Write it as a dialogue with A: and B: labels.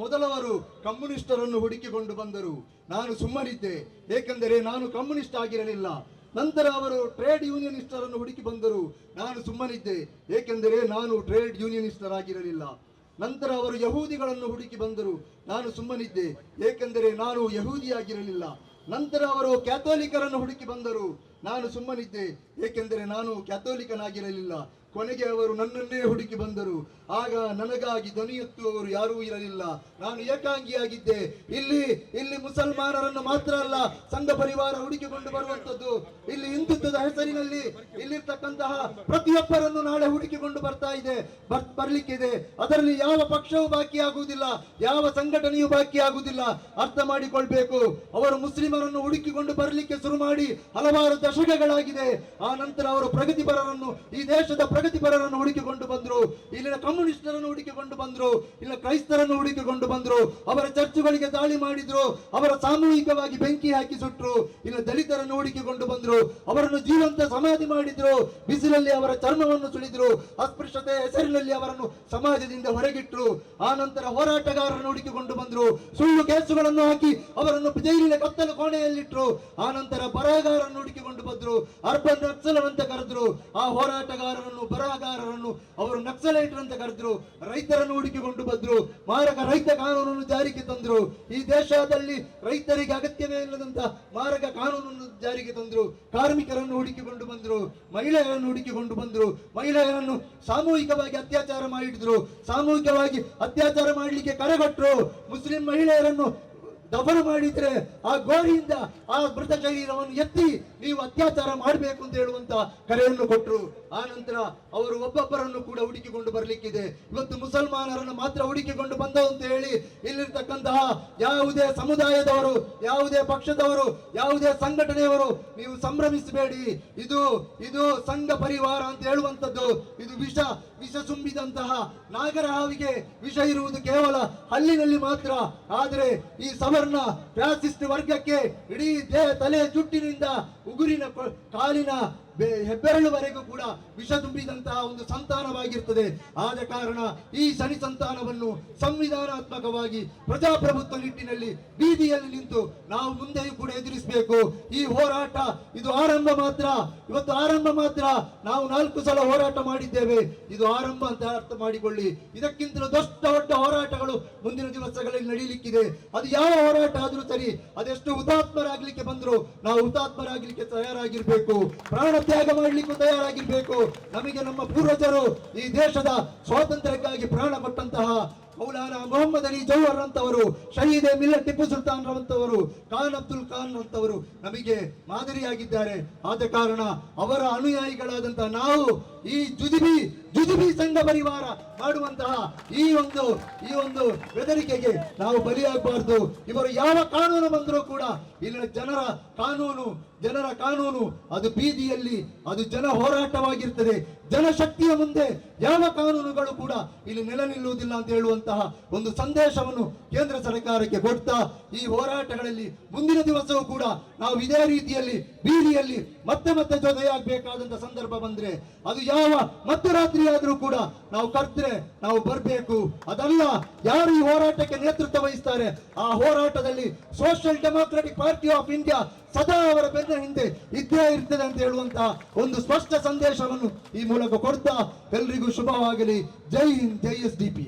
A: ಮೊದಲವರು ಕಮ್ಯುನಿಸ್ಟರನ್ನು ಹುಡುಕಿಕೊಂಡು ಬಂದರು. ನಾನು ಸುಮ್ಮನಿದ್ದೆ, ಏಕೆಂದರೆ ನಾನು ಕಮ್ಯುನಿಸ್ಟ್ ಆಗಿರಲಿಲ್ಲ. ನಂತರ ಅವರು ಟ್ರೇಡ್ ಯೂನಿಯನಿಸ್ಟರನ್ನು ಹುಡುಕಿ ಬಂದರು. ನಾನು ಸುಮ್ಮನಿದ್ದೆ, ಏಕೆಂದರೆ ನಾನು ಟ್ರೇಡ್ ಯೂನಿಯನಿಸ್ಟರ್ ಆಗಿರಲಿಲ್ಲ ನಂತರ ಅವರು ಯಹೂದಿಗಳನ್ನು ಹುಡುಕಿ ಬಂದರು. ನಾನು ಸುಮ್ಮನಿದ್ದೆ, ಏಕೆಂದರೆ ನಾನು ಯಹೂದಿಯಾಗಿರಲಿಲ್ಲ. ನಂತರ ಅವರು ಕ್ಯಾಥೋಲಿಕರನ್ನು ಹುಡುಕಿ ಬಂದರು. ನಾನು ಸುಮ್ಮನಿದ್ದೆ, ಏಕೆಂದರೆ ನಾನು ಕ್ಯಾಥೋಲಿಕನಾಗಿರಲಿಲ್ಲ. ಕೊನೆಗೆ ಅವರು ನನ್ನನ್ನೇ ಹುಡುಕಿ ಬಂದರು. ಆಗ ನನಗಾಗಿ ದನಿಯುತ್ತುವವರು ಯಾರೂ ಇರಲಿಲ್ಲ. ನಾನು ಏಕಾಂಗಿಯಾಗಿದ್ದೆ. ಇಲ್ಲಿ ಇಲ್ಲಿ ಮುಸಲ್ಮಾನರನ್ನು ಮಾತ್ರ ಅಲ್ಲ, ಸಂಘ ಪರಿವಾರ ಹುಡುಕಿಕೊಂಡು ಬರುವಂತದ್ದು ಇಲ್ಲಿ ಹಿಂದುತ್ವದ ಹೆಸರಿನಲ್ಲಿ ಇಲ್ಲಿರ್ತಕ್ಕಂತಹ ಪ್ರತಿಯೊಬ್ಬರನ್ನು ನಾಳೆ ಹುಡುಕಿಕೊಂಡು ಬರ್ತಾ ಇದೆ. ಬರ್, ಬರ್ಲಿಕ್ಕಿದೆ. ಅದರಲ್ಲಿ ಯಾವ ಪಕ್ಷವೂ ಬಾಕಿಯಾಗುವುದಿಲ್ಲ. ಯಾವ ಸಂಘಟನೆಯೂ ಬಾಕಿಯಾಗುವುದಿಲ್ಲ. ಅರ್ಥ ಮಾಡಿಕೊಳ್ಬೇಕು. ಅವರು ಮುಸ್ಲಿಮರನ್ನು ಹುಡುಕಿಕೊಂಡು ಬರಲಿಕ್ಕೆ ಶುರು ಮಾಡಿ ಹಲವಾರು ದಶಕಗಳಾಗಿದೆ. ಆ ನಂತರ ಅವರು ಪ್ರಗತಿಪರರನ್ನು ಈ ದೇಶದ ಪ್ರಗತಿಪರರನ್ನು ಹುಡುಕಿಕೊಂಡು ಬಂದರು, ಇಲ್ಲಿನ ಕಮ್ಯುನಿಸ್ಟರನ್ನು ಹುಡುಕಿಕೊಂಡು ಬಂದರು, ಇಲ್ಲ ಕ್ರೈಸ್ತರನ್ನು ಹುಡುಕಿಕೊಂಡು ಬಂದರು, ಅವರ ಚರ್ಚುಗಳಿಗೆ ದಾಳಿ ಮಾಡಿದ್ರು, ಅವರ ಸಾಮೂಹಿಕವಾಗಿ ಬೆಂಕಿ ಹಾಕಿ ಸುಟ್ರು ಇಲ್ಲ ದಲಿತರನ್ನು ಹುಡುಕಿಕೊಂಡು ಬಂದರು, ಅವರನ್ನು ಜೀವಂತ ಸಮಾಧಿ ಮಾಡಿದ್ರು, ಬಿಸಿಲಲ್ಲಿ ಅವರ ಚರ್ಮವನ್ನು ಸುಳಿದ್ರು ಅಸ್ಪೃಶ್ಯತೆ ಹೆಸರಿನಲ್ಲಿ ಅವರನ್ನು ಸಮಾಜದಿಂದ ಹೊರಗಿಟ್ರು, ಆ ನಂತರ ಹೋರಾಟಗಾರರನ್ನು ಹುಡುಕಿಕೊಂಡು ಬಂದರು, ಸುಳ್ಳು ಕೇಸುಗಳನ್ನು ಹಾಕಿ ಅವರನ್ನು ಜೈಲಿನ ಕತ್ತಲು ಕೋಣೆಯಲ್ಲಿಟ್ರು, ಆ ನಂತರ ಬರಹಗಾರರನ್ನು ಹುಡುಕಿಕೊಂಡು ಬಂದ್ರು, ಅರ್ಬನ್ ನಕ್ಸಲ್ ಅಂತ ಕರೆದ್ರು, ಆ ಹೋರಾಟಗಾರರನ್ನು ಬರಹಗಾರರನ್ನು ಅವರು ನಕ್ಸಲೈಟರ್ ಅಂತ ಕರೆದ್ರು, ರೈತರನ್ನು ಹುಡುಕಿಕೊಂಡು ಬಂದ್ರು, ಮಾರಕ ರೈತ ಕಾನೂನನ್ನು ಜಾರಿಗೆ ತಂದ್ರು. ಈ ದೇಶದಲ್ಲಿ ರೈತರಿಗೆ ಅಗತ್ಯವೇ ಇಲ್ಲದಂತ ಮಾರಕ ಕಾನೂನನ್ನು ಜಾರಿಗೆ ತಂದ್ರು, ಕಾರ್ಮಿಕರನ್ನು ಹುಡುಕಿಕೊಂಡು ಬಂದ್ರು, ಮಹಿಳೆಯರನ್ನು ಹುಡುಕಿಕೊಂಡು ಬಂದ್ರು, ಮಹಿಳೆಯರನ್ನು ಸಾಮೂಹಿಕವಾಗಿ ಅತ್ಯಾಚಾರ ಮಾಡಿದ್ರು. ಸಾಮೂಹಿಕವಾಗಿ ಅತ್ಯಾಚಾರ ಮಾಡಲಿಕ್ಕೆ ಕರೆಗಟ್ಟರು ಮುಸ್ಲಿಂ ಮಹಿಳೆಯರನ್ನು ದಫನ ಮಾಡಿದ್ರೆ ಆ ಗೋರಿಯಿಂದ ಆ ಮೃತ ಶರೀರವನ್ನು ಎತ್ತಿ ನೀವು ಅತ್ಯಾಚಾರ ಮಾಡಬೇಕು ಅಂತ ಹೇಳುವಂತ ಕರೆಯನ್ನು ಕೊಟ್ಟರು ಆ ನಂತರ ಅವರು ಒಬ್ಬೊಬ್ಬರನ್ನು ಕೂಡ ಹುಡುಕಿಕೊಂಡು ಬರಲಿಕ್ಕಿದೆ. ಇವತ್ತು ಮುಸಲ್ಮಾನರನ್ನು ಮಾತ್ರ ಹುಡುಕಿಕೊಂಡು ಬಂದವು ಅಂತ ಹೇಳಿ ಇಲ್ಲಿರ್ತಕ್ಕಂತಹ ಯಾವುದೇ ಸಮುದಾಯದವರು, ಯಾವುದೇ ಪಕ್ಷದವರು, ಯಾವುದೇ ಸಂಘಟನೆಯವರು ನೀವು ಸಂಭ್ರಮಿಸಬೇಡಿ. ಇದು ಇದು ಸಂಘ ಪರಿವಾರ ಅಂತ ಹೇಳುವಂಥದ್ದು. ಇದು ವಿಷ ವಿಷ ತುಂಬಿದಂತಹ ನಾಗರ ಹಾವಿಗೆ ವಿಷ ಇರುವುದು ಕೇವಲ ಹಲ್ಲಿನಲ್ಲಿ ಮಾತ್ರ. ಆದರೆ ಈ ಸವರ್ಣ ಫ್ಯಾಸಿಸ್ಟ್ ವರ್ಗಕ್ಕೆ ಇಡೀ ದೇಹ ತಲೆ ಜುಟ್ಟಿನಿಂದ ಉಗುರಿನ ಕಾಲಿನ ಹೆಬ್ಬೆರಳುವರೆಗೂ ಕೂಡ ವಿಷ ತುಂಬಿದಂತಹ ಒಂದು ಸಂತಾನವಾಗಿರ್ತದೆ. ಆದ ಕಾರಣ ಈ ಶನಿ ಸಂತಾನವನ್ನು ಸಂವಿಧಾನಾತ್ಮಕವಾಗಿ ಪ್ರಜಾಪ್ರಭುತ್ವ ನಿಟ್ಟಿನಲ್ಲಿ ಬೀದಿಯಲ್ಲಿ ನಿಂತು ನಾವು ಮುಂದೆಯೂ ಕೂಡ ಎದುರಿಸಬೇಕು. ಈ ಹೋರಾಟ ಇದು ಆರಂಭ ಮಾತ್ರ. ಇವತ್ತು ಆರಂಭ ಮಾತ್ರ. ನಾವು ನಾಲ್ಕು ಸಲ ಹೋರಾಟ ಮಾಡಿದ್ದೇವೆ. ಇದು ಆರಂಭ ಅಂತ ಅರ್ಥ ಮಾಡಿಕೊಳ್ಳಿ. ಇದಕ್ಕಿಂತಲೂ ದೊಡ್ಡ ದೊಡ್ಡ ಹೋರಾಟಗಳು ಮುಂದಿನ ದಿವಸಗಳಲ್ಲಿ ನಡೀಲಿಕ್ಕಿದೆ. ಅದು ಯಾವ ಹೋರಾಟ ಆದರೂ ಸರಿ, ಅದೆಷ್ಟು ಹುತಾತ್ಮರಾಗಲಿಕ್ಕೆ ಬಂದರೂ ನಾವು ಹುತಾತ್ಮರಾಗ್ಲಿಕ್ಕೆ ತಯಾರಾಗಿರ್ಬೇಕು. ಪ್ರಾಣ ತ್ಯಾಗ ಮಾಡಲಿಕ್ಕೂ ತಯಾರಾಗಿರ್ಬೇಕು. ನಮಗೆ ನಮ್ಮ ಪೂರ್ವಜರು ಈ ದೇಶದ ಸ್ವಾತಂತ್ರ್ಯಕ್ಕಾಗಿ ಪ್ರಾಣ ಕೊಟ್ಟಂತಹ ಮೌಲಾನಾ ಮೊಹಮ್ಮದ್ ಅಲಿ ಜೌಹರ್ ಅಂತವರು, ಶಹೀದ್ ಮಿಲ್ಲ ಟಿಪ್ಪು ಸುಲ್ತಾನ್ ರವಂತವರು ಖಾನ್ ಅಬ್ದುಲ್ ಖಾನ್ ಅಂತವರು ನಮಗೆ ಮಾದರಿಯಾಗಿದ್ದಾರೆ. ಆದ ಕಾರಣ ಅವರ ಅನುಯಾಯಿಗಳಾದಂತಹ ನಾವು ಈ ಜುದಿಬಿ ಜುಜುಬಿ ಸಂಘ ಪರಿವಾರ ಮಾಡುವಂತಹ ಈ ಒಂದು ಈ ಒಂದು ಬೆದರಿಕೆಗೆ ನಾವು ಬಲಿಯಾಗಬಾರ್ದು. ಇವರು ಯಾವ ಕಾನೂನು ಬಂದರೂ ಕೂಡ ಇಲ್ಲಿನ ಜನರ ಕಾನೂನು ಜನರ ಕಾನೂನು, ಅದು ಬೀದಿಯಲ್ಲಿ, ಅದು ಜನ ಹೋರಾಟವಾಗಿರ್ತದೆ. ಜನಶಕ್ತಿಯ ಮುಂದೆ ಯಾವ ಕಾನೂನುಗಳು ಕೂಡ ಇಲ್ಲಿ ನೆಲೆ ನಿಲ್ಲುವುದಿಲ್ಲ ಅಂತ ಹೇಳುವಂತಹ ಒಂದು ಸಂದೇಶವನ್ನು ಕೇಂದ್ರ ಸರ್ಕಾರಕ್ಕೆ ಕೊಡ್ತಾ ಈ ಹೋರಾಟಗಳಲ್ಲಿ ಮುಂದಿನ ದಿವಸವೂ ಕೂಡ ನಾವು ಇದೇ ರೀತಿಯಲ್ಲಿ ಬೀದಿಯಲ್ಲಿ ಮತ್ತೆ ಮತ್ತೆ ಜೊತೆಯಾಗಬೇಕಾದಂತ ಸಂದರ್ಭ ಬಂದ್ರೆ ಅದು ಯಾವ ಮಧ್ಯರಾತ್ರಿ ಆದರೂ ಕೂಡ ನಾವು ಕರ್ತ್ರೆ ನಾವು ಬರಬೇಕು. ಅದಲ್ಲ, ಯಾರು ಈ ಹೋರಾಟಕ್ಕೆ ನೇತೃತ್ವ ವಹಿಸ್ತಾರೆ? ಆ ಹೋರಾಟದಲ್ಲಿ social democratic party of India ಸದಾ ಅವರ ಬೆನ್ನ ಹಿಂದೆ ಇದ್ದೇ ಇರ್ತದೆ ಅಂತ ಹೇಳುವಂತಹ ಒಂದು ಸ್ಪಷ್ಟ ಸಂದೇಶವನ್ನು ಈ ಮೂಲಕ ಕೊಡ್ತಾ ಎಲ್ರಿಗೂ ಶುಭವಾಗಲಿ. ಜೈ ಹಿಂದ್, ಜೈ ಎಸ್ ಡಿ ಪಿ.